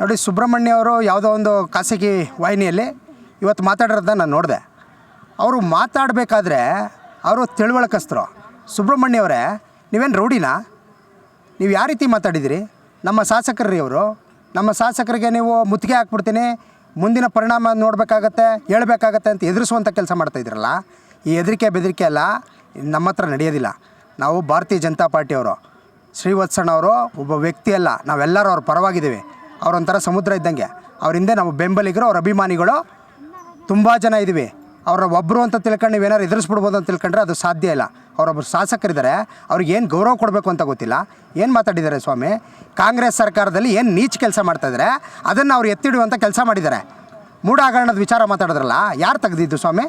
ನೋಡಿ ಸುಬ್ರಹ್ಮಣ್ಯ ಅವರು ಯಾವುದೋ ಒಂದು ಖಾಸಗಿ ವಾಹಿನಿಯಲ್ಲಿ ಇವತ್ತು ಮಾತಾಡಿರೋದನ್ನ ನಾನು ನೋಡಿದೆ. ಅವರು ಮಾತಾಡಬೇಕಾದ್ರೆ ಅವರು ತಿಳುವಳಕಸ್ತರು ಸುಬ್ರಹ್ಮಣ್ಯ ಅವರೇ, ನೀವೇನು ರೌಡಿನಾ? ನೀವು ಯಾವ ರೀತಿ ಮಾತಾಡಿದಿರಿ? ನಮ್ಮ ಶಾಸಕರ್ರಿ ಅವರು, ನಮ್ಮ ಶಾಸಕರಿಗೆ ನೀವು ಮುತ್ತಿಗೆ ಹಾಕ್ಬಿಡ್ತೀನಿ, ಮುಂದಿನ ಪರಿಣಾಮ ನೋಡಬೇಕಾಗತ್ತೆ, ಹೇಳಬೇಕಾಗತ್ತೆ ಅಂತ ಎದುರಿಸುವಂಥ ಕೆಲಸ ಮಾಡ್ತಾಯಿದ್ರಲ್ಲ ಈ ಹೆದರಿಕೆ ಬೆದರಿಕೆ ಎಲ್ಲ ನಮ್ಮ ಹತ್ರ ನಡೆಯೋದಿಲ್ಲ. ನಾವು ಭಾರತೀಯ ಜನತಾ ಪಾರ್ಟಿಯವರು ಶ್ರೀವತ್ಸಣ್ಣ ಅವರು ಒಬ್ಬ ವ್ಯಕ್ತಿ ಅಲ್ಲ, ನಾವೆಲ್ಲರೂ ಅವ್ರ ಪರವಾಗಿದ್ದೀವಿ. ಅವರೊಂಥರ ಸಮುದ್ರ ಇದ್ದಂಗೆ. ಅವ್ರ ಹಿಂದೆ ನಮ್ಮ ಬೆಂಬಲಿಗರು, ಅವ್ರ ಅಭಿಮಾನಿಗಳು ತುಂಬ ಜನ ಇದ್ದೀವಿ. ಅವ್ರ ಒಬ್ಬರು ಅಂತ ತಿಳ್ಕೊಂಡು ನೀವೇನಾದ್ರು ಎದುರಿಸ್ಬಿಡ್ಬೋದು ಅಂತ ತಿಳ್ಕೊಂಡ್ರೆ ಅದು ಸಾಧ್ಯ ಇಲ್ಲ. ಅವರೊಬ್ಬರು ಶಾಸಕರಿದ್ದಾರೆ. ಅವ್ರಿಗೆ ಏನು ಗೌರವ ಕೊಡಬೇಕು ಅಂತ ಗೊತ್ತಿಲ್ಲ. ಏನು ಮಾತಾಡಿದ್ದಾರೆ ಸ್ವಾಮಿ? ಕಾಂಗ್ರೆಸ್ ಸರ್ಕಾರದಲ್ಲಿ ಏನು ನೀಚ್ ಕೆಲಸ ಮಾಡ್ತಾಯಿದ್ದಾರೆ ಅದನ್ನು ಅವ್ರು ಎತ್ತಿಡುವಂಥ ಕೆಲಸ ಮಾಡಿದ್ದಾರೆ. ಮೂಢ ಹಗರಣದ ವಿಚಾರ ಮಾತಾಡಿದ್ರಲ್ಲ, ಯಾರು ತೆಗೆದಿದ್ದು ಸ್ವಾಮಿ?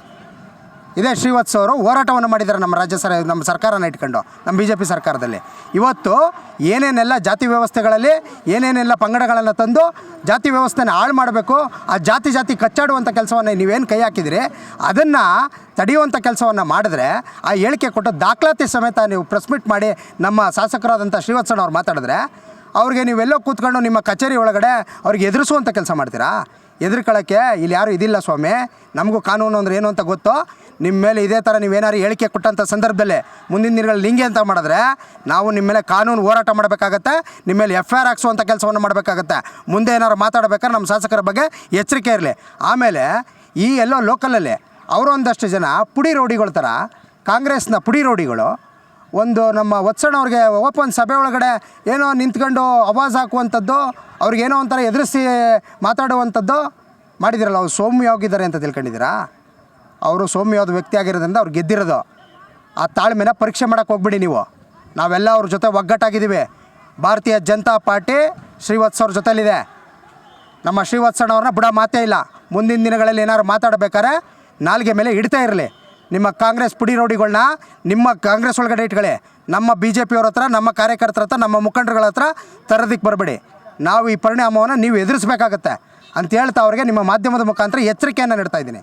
ಇದೇ ಶ್ರೀವತ್ಸ ಅವರು ಹೋರಾಟವನ್ನು ಮಾಡಿದ್ದಾರೆ ನಮ್ಮ ರಾಜ್ಯ ಸರ್, ನಮ್ಮ ಸರ್ಕಾರನ ಇಟ್ಕೊಂಡು, ನಮ್ಮ ಬಿ ಜೆ ಪಿ ಸರ್ಕಾರದಲ್ಲಿ. ಇವತ್ತು ಏನೇನೆಲ್ಲ ಜಾತಿ ವ್ಯವಸ್ಥೆಗಳಲ್ಲಿ ಏನೇನೆಲ್ಲ ಪಂಗಡಗಳನ್ನು ತಂದು ಜಾತಿ ವ್ಯವಸ್ಥೆನ ಹಾಳು ಮಾಡಬೇಕು, ಆ ಜಾತಿ ಜಾತಿ ಕಚ್ಚಾಡುವಂಥ ಕೆಲಸವನ್ನು ನೀವೇನು ಕೈ ಹಾಕಿದಿರಿ, ಅದನ್ನು ತಡೆಯುವಂಥ ಕೆಲಸವನ್ನು ಮಾಡಿದ್ರೆ ಆ ಹೇಳಿಕೆ ಕೊಟ್ಟು ದಾಖಲಾತಿ ಸಮೇತ ನೀವು ಪ್ರೆಸ್ ಮೀಟ್ ಮಾಡಿ ನಮ್ಮ ಶಾಸಕರಾದಂಥ ಶ್ರೀವತ್ಸಣ್ಣ ಅವ್ರು ಮಾತಾಡಿದ್ರೆ, ಅವ್ರಿಗೆ ನೀವೆಲ್ಲೋ ಕೂತ್ಕೊಂಡು ನಿಮ್ಮ ಕಚೇರಿ ಒಳಗಡೆ ಅವ್ರಿಗೆ ಎದುರಿಸುವಂಥ ಕೆಲಸ ಮಾಡ್ತೀರಾ? ಎದುರ್ಕೊಳ್ಳೋಕ್ಕೆ ಇಲ್ಲಿ ಯಾರೂ ಇದಿಲ್ಲ ಸ್ವಾಮಿ. ನಮಗೂ ಕಾನೂನು ಅಂದರೆ ಏನು ಅಂತ ಗೊತ್ತು? ನಿಮ್ಮ ಮೇಲೆ ಇದೇ ಥರ ನೀವೇನಾದ್ರು ಹೇಳಿಕೆ ಕೊಟ್ಟಂಥ ಸಂದರ್ಭದಲ್ಲಿ ಮುಂದಿನ ದಿನಗಳಲ್ಲಿ ಹಿಂಗೆ ಅಂತ ಮಾಡಿದ್ರೆ ನಾವು ನಿಮ್ಮ ಮೇಲೆ ಕಾನೂನು ಹೋರಾಟ ಮಾಡಬೇಕಾಗತ್ತೆ ನಿಮ್ಮ ಮೇಲೆ ಎಫ್ ಐ ಆರ್ ಹಾಕ್ಸುವಂಥ ಕೆಲಸವನ್ನು ಮಾಡಬೇಕಾಗತ್ತೆ. ಮುಂದೆ ಏನಾದ್ರು ಮಾತಾಡ್ಬೇಕಾದ್ರೆ ನಮ್ಮ ಶಾಸಕರ ಬಗ್ಗೆ ಎಚ್ಚರಿಕೆ ಇರಲಿ. ಆಮೇಲೆ ಈ ಎಲ್ಲೋ ಲೋಕಲಲ್ಲಿ ಅವರು ಒಂದಷ್ಟು ಜನ ಪುಡಿ ರೌಡಿಗಳ ಥರ ಕಾಂಗ್ರೆಸ್ನ ಪುಡಿ ರೌಡಿಗಳು, ಒಂದು ನಮ್ಮ ವತ್ಸಣ್ಣವ್ರಿಗೆ ಓಪನ್ ಸಭೆ ಒಳಗಡೆ ಏನೋ ನಿಂತ್ಕೊಂಡು ಅವಾಜ್ ಹಾಕುವಂಥದ್ದು ಅವ್ರಿಗೇನೋ ಒಂಥರ ಎದುರಿಸಿ ಮಾತಾಡುವಂಥದ್ದು ಮಾಡಿದಿರಲ್ಲ, ಅವ್ರು ಸೌಮ್ಯವಾಗಿದ್ದಾರೆ ಅಂತ ತಿಳ್ಕೊಂಡಿದ್ದೀರಾ? ಅವರು ಸೌಮ್ಯವಾದ ವ್ಯಕ್ತಿ ಆಗಿರೋದ್ರಿಂದ ಅವ್ರು ಗೆದ್ದಿರೋದು. ಆ ತಾಳ್ಮೆನ ಪರೀಕ್ಷೆ ಮಾಡೋಕ್ಕೆ ಹೋಗ್ಬಿಡಿ ನೀವು. ನಾವೆಲ್ಲ ಅವ್ರ ಜೊತೆ ಒಗ್ಗಟ್ಟಾಗಿದ್ದೀವಿ. ಭಾರತೀಯ ಜನತಾ ಪಾರ್ಟಿ ಶ್ರೀವತ್ಸ ಅವ್ರ ಜೊತೆಲಿದೆ. ನಮ್ಮ ಶ್ರೀವತ್ಸಣ್ಣವ್ರನ್ನ ಬಿಡೋ ಮಾತೇ ಇಲ್ಲ. ಮುಂದಿನ ದಿನಗಳಲ್ಲಿ ಏನಾದ್ರು ಮಾತಾಡಬೇಕಾದ್ರೆ ನಾಲ್ಗೆ ಮೇಲೆ ಇಡ್ತಾ ಇರಲಿ. ನಿಮ್ಮ ಕಾಂಗ್ರೆಸ್ ಪುಡಿ ರೌಡಿಗಳನ್ನ ನಿಮ್ಮ ಕಾಂಗ್ರೆಸ್ ಒಳಗಡೆ ಇಟ್ಕೊಳ್ಳಿ. ನಮ್ಮ ಬಿ ಜೆ ಪಿಯವ್ರ ಹತ್ರ, ನಮ್ಮ ಕಾರ್ಯಕರ್ತರ ಹತ್ರ, ನಮ್ಮ ಮುಖಂಡರುಗಳ ಹತ್ರ ತರೋದಕ್ಕೆ ಬರಬೇಡಿ. ನಾವು ಈ ಪರಿಣಾಮವನ್ನು ನೀವು ಎದುರಿಸಬೇಕಾಗತ್ತೆ ಅಂತ ಹೇಳ್ತಾ ಅವರಿಗೆ ನಿಮ್ಮ ಮಾಧ್ಯಮದ ಮುಖಾಂತರ ಎಚ್ಚರಿಕೆಯನ್ನು ನೀಡ್ತಾ ಇದ್ದೀನಿ.